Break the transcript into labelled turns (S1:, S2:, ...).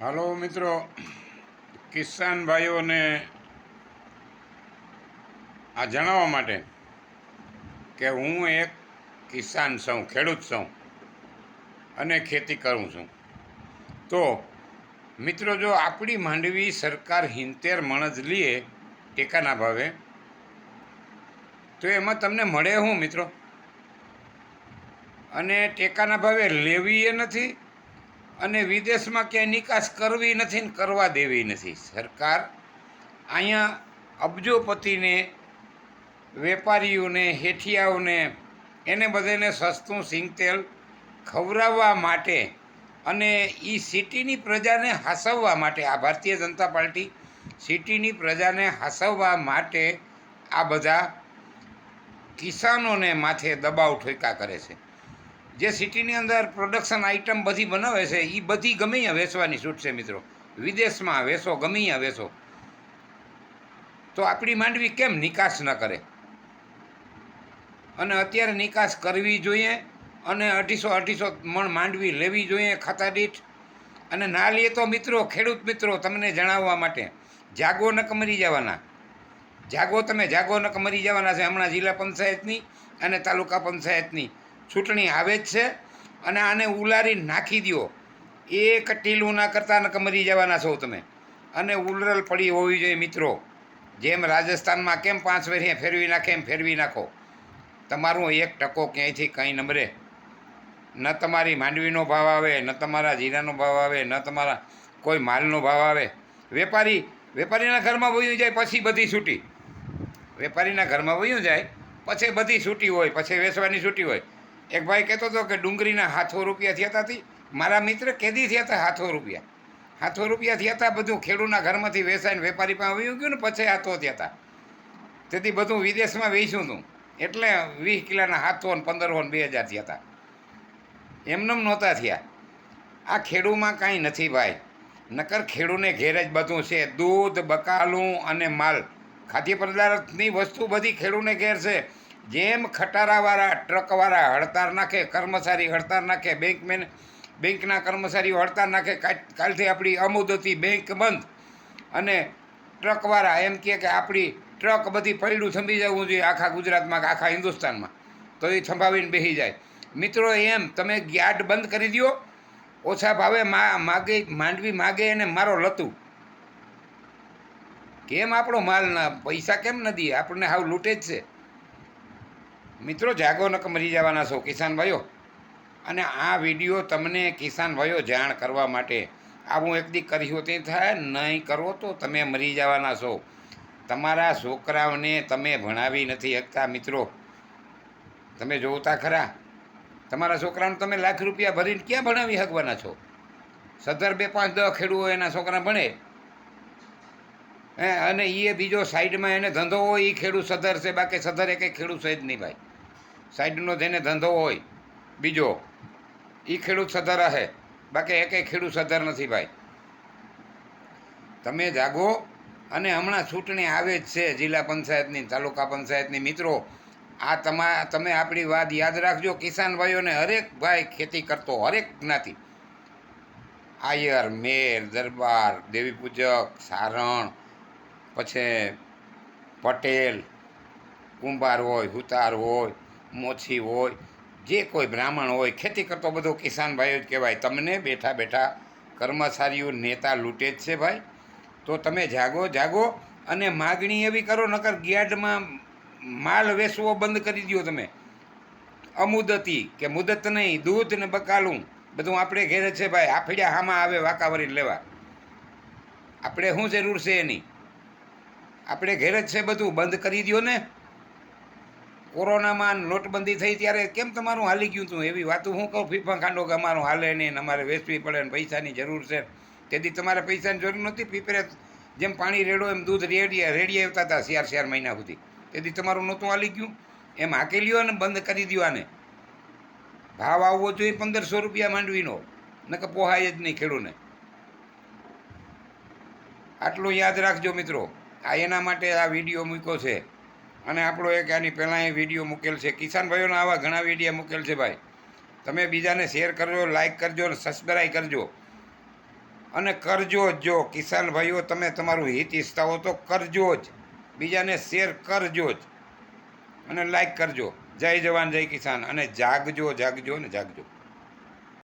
S1: હાલો મિત્રો, કિસાન ભાઈઓને આ જણાવવા માટે કે હું એક કિસાન છું, ખેડૂત છું અને ખેતી કરું છું. તો મિત્રો, જો આપણી માંડવી સરકાર હિંતેર મણજ લઈએ ટેકાના ભાવે, તો એમાં તમને મળે હું મિત્રો? અને ટેકાના ભાવે લેવી એ નથી? અને વિદેશમાં ક્યાંય નિકાસ કરવી નથી ને કરવા દેવી નથી. સરકાર અહીંયા અબજોપતિને, વેપારીઓને, હેઠિયાઓને, એને બધાને સસ્તું સિંગતેલ ખવડાવવા માટે અને એ સિટીની પ્રજાને હાસવવા માટે, આ ભારતીય જનતા પાર્ટી સિટીની પ્રજાને હાસવવા માટે આ બધા કિસાનોને માથે દબાવ ઠોકા કરે છે. જે સિટીની અંદર પ્રોડક્શન આઇટમ બધી બનાવે છે એ બધી ગમે ત્યાં વેચવાની છૂટશે મિત્રો. વિદેશમાં વેચો, ગમે ત્યાં વેચો. તો આપણી માંડવી કેમ નિકાસ ન કરે? અને અત્યારે નિકાસ કરવી જોઈએ અને અઢીસો અઢીસો મણ માંડવી લેવી જોઈએ ખાતા દીઠ. અને ના લઈએ તો મિત્રો, ખેડૂત મિત્રો, તમને જણાવવા માટે, જાગો નક મરી જવાના. જાગો તમે, જાગો નક મરી જવાના છે હમણાં જિલ્લા પંચાયતની અને તાલુકા પંચાયતની. ચૂંટણી આવે જ છે અને આને ઉલારી નાખી દો એક ટીલું ના કરતા મરી જવાના છો તમે. અને ઉલરલ પડી હોવી જોઈએ મિત્રો. જેમ રાજસ્થાનમાં કેમ પાંચ વર્ષે ફેરવી નાખે એમ ફેરવી નાખો. તમારું એક ટકો ક્યાંયથી કંઈ નંબરે ન તમારી માંડવીનો ભાવ આવે, ન તમારા જીરાનો ભાવ આવે, ન તમારા કોઈ માલનો ભાવ આવે. વેપારી, વેપારીના ઘરમાં વયું જાય પછી બધી છૂટી. વેપારીના ઘરમાં વયું જાય, પછી બધી છૂટી હોય, પછી વેચવાની છૂટી હોય. એક ભાઈ કહેતો હતો કે ડુંગળીના હાથો રૂપિયા થયા હતા મારા મિત્ર કેદી થયા હતા હાથો રૂપિયા. હાથો રૂપિયા થયા હતા બધું ખેડૂતના ઘરમાંથી વેચાઈને વેપારી પાસે વયું ગયું ને પછી હાથો થયા હતા તેથી બધું વિદેશમાં વેચ્યું હતું એટલે વીસ કિલોના હાથો ને પંદરસો ને બે હજાર થયા હતા એમનેમ નહોતા થયા. આ ખેડૂમાં કાંઈ નથી ભાઈ. નકર ખેડૂને ઘેર જ બધું છે. દૂધ, બકાલું અને માલ. ખાદ્ય પદાર્થની વસ્તુ બધી ખેડૂને ઘેર છે. જેમ ખટારાવાળા, ટ્રકવાળા હડતાળ નાખે, કર્મચારી હડતાળ નાખે, બેંકમેન, બેંકના કર્મચારીઓ હડતાળ નાખે કાલથી આપણી અમુદતી બેંક બંધ. અને ટ્રકવાળા એમ કહે કે આપણી ટ્રક બધી પૈડું થંભી જવું જોઈએ આખા ગુજરાતમાં કે આખા હિન્દુસ્તાનમાં. તો એ થંભાવીને બેસી જાય. મિત્રો, એમ તમે યાર્ડ બંધ કરી દો ઓછા ભાવે મા, માગે, માંડવી માગે અને મારો લતું. કેમ આપણો માલ ના પૈસા કેમ ન દઈએ? આપણને હાવ લૂંટે જ છે. મિત્રો, જાગો નક મરી જવાના છો, કિસાન ભાઈઓ. અને આ વીડિયો તમને કિસાન ભાઈઓ જાણ કરવા માટે આવું એક દી કર્યું તે થાય, નહીં કરો તો તમે મરી જવાના છો. તમારા છોકરાઓને તમે ભણાવી નથી શકતા, મિત્રો. તમે જોતા ખરા. તમારા છોકરાને તમે લાખ રૂપિયા ભરીને ક્યાં ભણાવી શકવાના છો? સદર બે પાંચ દસ ખેડૂતો એના છોકરા ભણે. અને એ બીજો સાઈડમાં એને ધંધો હોય એ ખેડૂત સદર છે, બાકી સદર એ કંઈ ખેડૂત છે જ નહીં ભાઈ. સાઈડનો જેને ધંધો હોય, બીજો એ ખેડૂત સધર હશે બાકી એકેય ખેડૂત સધર નથી ભાઈ. તમે જાગો અને હમણાં ચૂંટણી આવે જ છે જિલ્લા પંચાયતની, તાલુકા પંચાયતની મિત્રો. આ તમા, તમે આપણી વાત યાદ રાખજો, કિસાન ભાઈઓને હરેક ભાઈ ખેતી કરતો હરેક જ્ઞાતિ. આયર, મેર, દરબાર, દેવી પૂજક, સારણ, પછી પટેલ, કુંભાર હોય, હુતાર હોય મોછી હોય, જે કોઈ બ્રાહ્મણ હોય, ખેતી કરતો બધો કિસાન ભાઈઓ જ કહેવાય. તમને બેઠા બેઠા કર્મચારીઓ, નેતા લૂંટે જ છે ભાઈ. તો તમે જાગો જાગો અને માગણી એવી કરો, નકર ગિયાર્ડમાં માલ વેચવો બંધ કરી દો તમે. અમુદતી કે મુદત નહીં, દૂધ ને બકાલું, બધું આપણે ઘેરે છે ભાઈ. આફડિયા હામાં આવે વાકાવરી લેવા. આપણે શું જરૂર છે એની? આપણે ઘેર જ છે બધું, બંધ કરી દો ને. કોરોનામાં નોટબંધી થઈ ત્યારે કેમ તમારું હાલી ગયું હતું એવી વાતો હું કહું, ફીફા ખાંડો કે અમારું હાલે નહીં અમારે વેચવી પડે ને પૈસાની જરૂર છે. તેથી તમારે પૈસાની જરૂર નથી પીપરે જેમ પાણી રેડો એમ દૂધ રેડી રેડી આવતા હતા ચાર ચાર મહિના સુધી. તેથી તમારું નહોતું હાલી ગયું. એમ હાકી લ્યો અને બંધ કરી દો આને. ભાવ આવવો જોઈએ પંદરસો રૂપિયા માંડવીનો. નકે પોહાય જ નહીં ખેડૂને. આટલું યાદ રાખજો મિત્રો. આ એના માટે આ વીડિયો મૂક્યો છે. અને આપણો એક આની પહેલાં એ વીડિયો મૂકેલ છે. કિસાન ભાઈઓના આવા ઘણા વીડિયો મૂકેલ છે ભાઈ. તમે બીજાને શેર કરજો લાઇક કરજો અને સબસ્ક્રાઈબ કરજો. અને કરજો જ જો. કિસાન ભાઈઓ, તમે તમારું હિત ઈચ્છતા હો તો કરજો જ. બીજાને શેર કરજો જ. અને લાઈક કરજો. જય જવાન, જય કિસાન. અને જાગજો જાગજો ને જાગજો.